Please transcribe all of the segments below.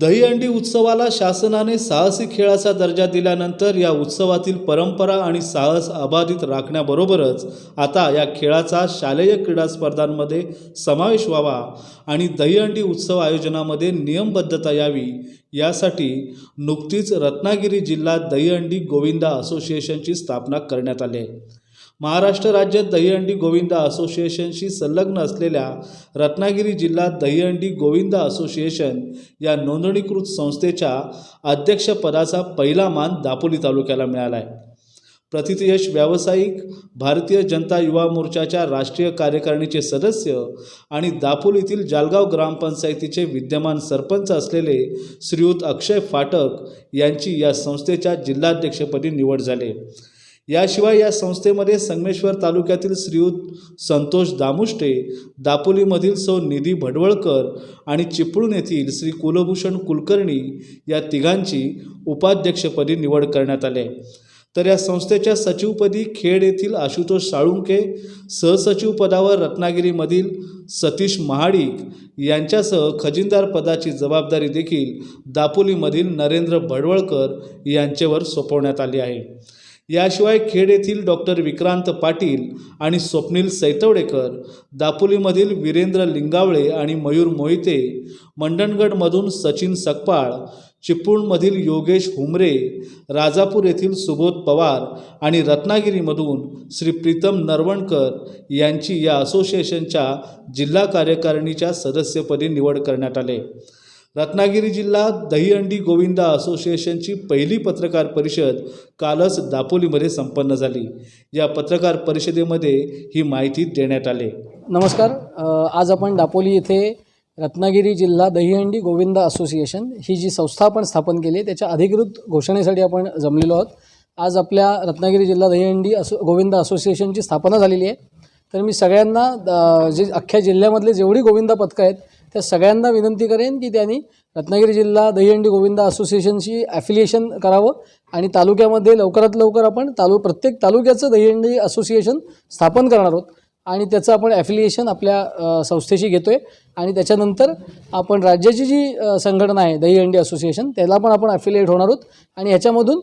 दहीहंडी उत्सवाला शासनाने साहसी खेळाचा दर्जा दिल्यानंतर या उत्सवातील परंपरा आणि साहस अबाधित राखण्याबरोबरच आता या खेळाचा शालेय क्रीडा स्पर्धांमध्ये समावेश व्हावा आणि दहीहंडी उत्सव आयोजनामध्ये नियमबद्धता यावी. यासाठी नुकतीच रत्नागिरी जिल्हा दहीहंडी गोविंदा असोसिएशनची स्थापना करण्यात आली आहे. महाराष्ट्र राज्य दहीहंडी गोविंदा असोसिएशनशी संलग्न असलेल्या रत्नागिरी जिल्हा दहीहंडी गोविंदा असोसिएशन या नोंदणीकृत संस्थेच्या अध्यक्षपदाचा पहिला मान दापोली तालुक्याला मिळाला आहे प्रतितयश व्यावसायिक भारतीय जनता युवा मोर्चाच्या राष्ट्रीय कार्यकारिणीचे सदस्य आणि दापोलीतील जालगाव ग्रामपंचायतीचे विद्यमान सरपंच असलेले श्रीयुत अक्षय फाटक यांची या संस्थेच्या जिल्हाध्यक्षपदी निवड झाली. याशिवाय या संस्थेमध्ये संगमेश्वर तालुक्यातील श्रीयुत संतोष दामुष्टे दापोलीमधील सौ निधी भडवळकर आणि चिपळूण येथील श्री कुलभूषण कुलकर्णी या तिघांची उपाध्यक्षपदी निवड करण्यात आली आहे. तर या संस्थेच्या सचिवपदी खेड येथील आशुतोष साळुंके सहसचिव पदावर रत्नागिरीमधील सतीश महाडिक यांच्यासह खजिनदार पदाची जबाबदारी देखील दापोलीमधील नरेंद्र भडवळकर यांचेवर सोपवण्यात आली आहे. याशिवाय खेड येथील डॉक्टर विक्रांत पाटील आणि स्वप्नील सैतवडेकर दापोलीमधील वीरेंद्र लिंगावळे आणि मयूर मोहिते मंडणगडमधून सचिन सकपाळ चिपळूणमधील योगेश हुमरे राजापूर येथील सुबोध पवार आणि रत्नागिरीमधून श्री प्रीतम नरवणकर यांची या असोसिएशनच्या जिल्हा कार्यकारिणीच्या सदस्यपदी निवड करण्यात आले. रत्नागिरी जिल्हा दहीहंडी गोविंदा असोसिएशनची पहिली पत्रकार परिषद कालच दापोलीमध्ये संपन्न झाली. या पत्रकार परिषदेमध्ये ही माहिती देण्यात आली. नमस्कार. आज आपण दापोली येथे रत्नागिरी जिल्हा दहीहंडी गोविंदा असोसिएशन ही जी संस्था आपण स्थापन केली आहे त्याच्या अधिकृत घोषणेसाठी आपण जमलेलो आहोत. आज आपल्या रत्नागिरी जिल्हा दहीहंडी असो गोविंदा असोसिएशनची स्थापना झालेली आहे. तर मी सगळ्यांना जे अख्ख्या जिल्ह्यामधले जेवढी गोविंदा पथकं आहेत त्या सगळ्यांना विनंती करेन की त्यांनी रत्नागिरी जिल्हा दहीहंडी गोविंदा असोसिएशनशी ॲफिलिएशन करावं आणि तालुक्यामध्ये लवकरात लवकर आपण तालु प्रत्येक तालुक्याचं दहीहंडी असोसिएशन स्थापन करणार आहोत. आणि त्याचं आपण ॲफिलिएशन आपल्या संस्थेशी घेतो आहे आणि त्याच्यानंतर आपण राज्याची जी संघटना आहे दहीहंडी असोसिएशन त्याला पण आपण ॲफिलिएट होणार आहोत. आणि ह्याच्यामधून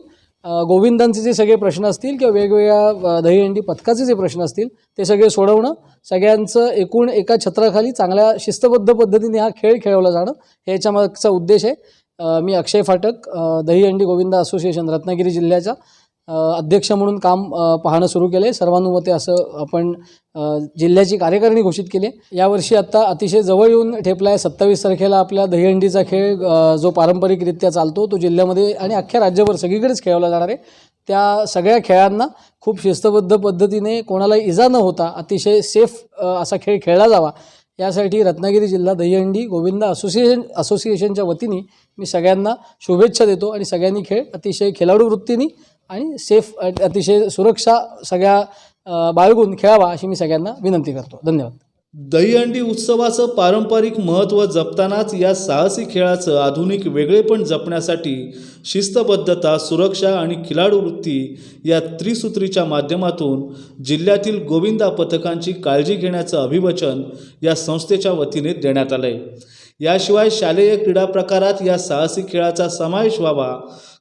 गोविंदांचे जे सगळे प्रश्न असतील किंवा वेगवेगळ्या दहीहंडी पथकाचे जे प्रश्न असतील ते सगळे सोडवणं सगळ्यांचं एकूण एका छत्राखाली चांगल्या शिस्तबद्ध पद्धतीने हा खेळ खेळवला जाणं हे याच्यामागचा उद्देश आहे. मी अक्षय फाटक दहीहंडी गोविंदा असोसिएशन रत्नागिरी जिल्ह्याचा. अध्यक्ष म्हणून काम पाहणं सुरू केलं आहे सर्वानुमते असं आपण जिल्ह्याची कार्यकारिणी घोषित केली. यावर्षी आत्ता अतिशय जवळ येऊन ठेपला आहे सत्तावीस तारखेला आपल्या दहीहंडीचा खेळ जो पारंपरिकरित्या चालतो तो जिल्ह्यामध्ये आणि अख्ख्या राज्यभर सगळीकडेच खेळवला जाणार आहे. त्या सगळ्या खेळांना खूप शिस्तबद्ध पद्धतीने कोणालाही इजा न होता अतिशय सेफ असा खेळ खेळला जावा. यासाठी रत्नागिरी जिल्हा दहीहंडी गोविंदा असोसिएशन असोसिएशनच्या वतीने मी सगळ्यांना शुभेच्छा देतो आणि सगळ्यांनी खेळ अतिशय खेळाडू वृत्तीने आणि सेफ अतिशय सुरक्षा सगळ्या बाळगून खेळावा अशी मी सगळ्यांना विनंती करतो. धन्यवाद. दहीहंडी उत्सवाचं पारंपरिक महत्त्व जपतानाच या साहसी खेळाचं आधुनिक वेगळेपण जपण्यासाठी शिस्तबद्धता सुरक्षा आणि खिलाडू वृत्ती या त्रिसूत्रीच्या माध्यमातून जिल्ह्यातील गोविंदा पथकांची काळजी घेण्याचं अभिवचन या संस्थेच्या वतीने देण्यात आलं आहे याशिवाय शालेय क्रीडा प्रकारात या साहसी खेळाचा समावेश व्हावा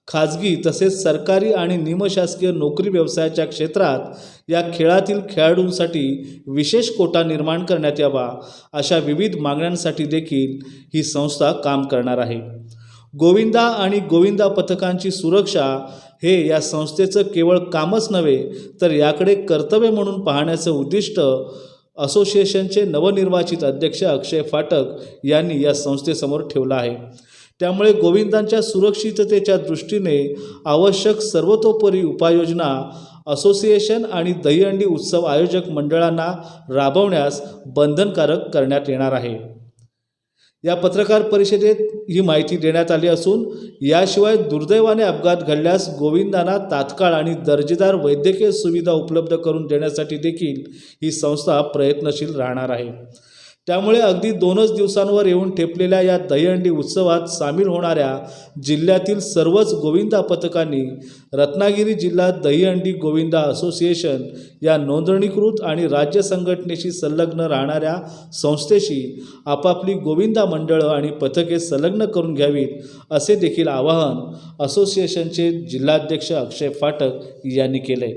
खाजगी तसेच सरकारी आणि निमशासकीय नोकरी व्यवसायाच्या क्षेत्रात या खेळातील खेळाडूंसाठी विशेष कोटा निर्माण करण्यात यावा अशा विविध मागण्यांसाठी देखील ही संस्था काम करणार आहे. गोविंदा आणि गोविंदा पथकांची सुरक्षा हे या संस्थेचं केवळ कामच नव्हे तर याकडे कर्तव्य म्हणून पाहण्याचं उद्दिष्ट असोसिएशनचे नवनिर्वाचित अध्यक्ष अक्षय फाटक यांनी या संस्थेसमोर ठेवला आहे. त्यामुळे गोविंदांच्या सुरक्षिततेच्या दृष्टीने आवश्यक सर्वतोपरी उपाययोजना असोसिएशन आणि दहीहंडी उत्सव आयोजक मंडळांना राबवण्यास बंधनकारक करण्यात येणार आहे. या पत्रकार परिषदेत ही माहिती देण्यात आली असून याशिवाय दुर्दैवाने अपघात घडल्यास गोविंदांना तात्काळ आणि दर्जेदार वैद्यकीय सुविधा उपलब्ध करून देण्यासाठी देखील ही संस्था प्रयत्नशील राहणार आहे. त्यामुळे अगदी दोनच दिवसांवर येऊन ठेपलेल्या या दहीहंडी उत्सवात सामील होणाऱ्या जिल्ह्यातील सर्वच गोविंदा पथकांनी रत्नागिरी जिल्हा दहीहंडी गोविंदा असोसिएशन या नोंदणीकृत आणि राज्य संघटनेशी संलग्न राहणाऱ्या संस्थेशी आपापली गोविंदा मंडळं आणि पथके संलग्न करून घ्यावीत असे देखील आवाहन असोसिएशनचे जिल्हाध्यक्ष अक्षय फाटक यांनी केले.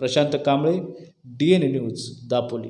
Prashant Kamble D N news Dapoli.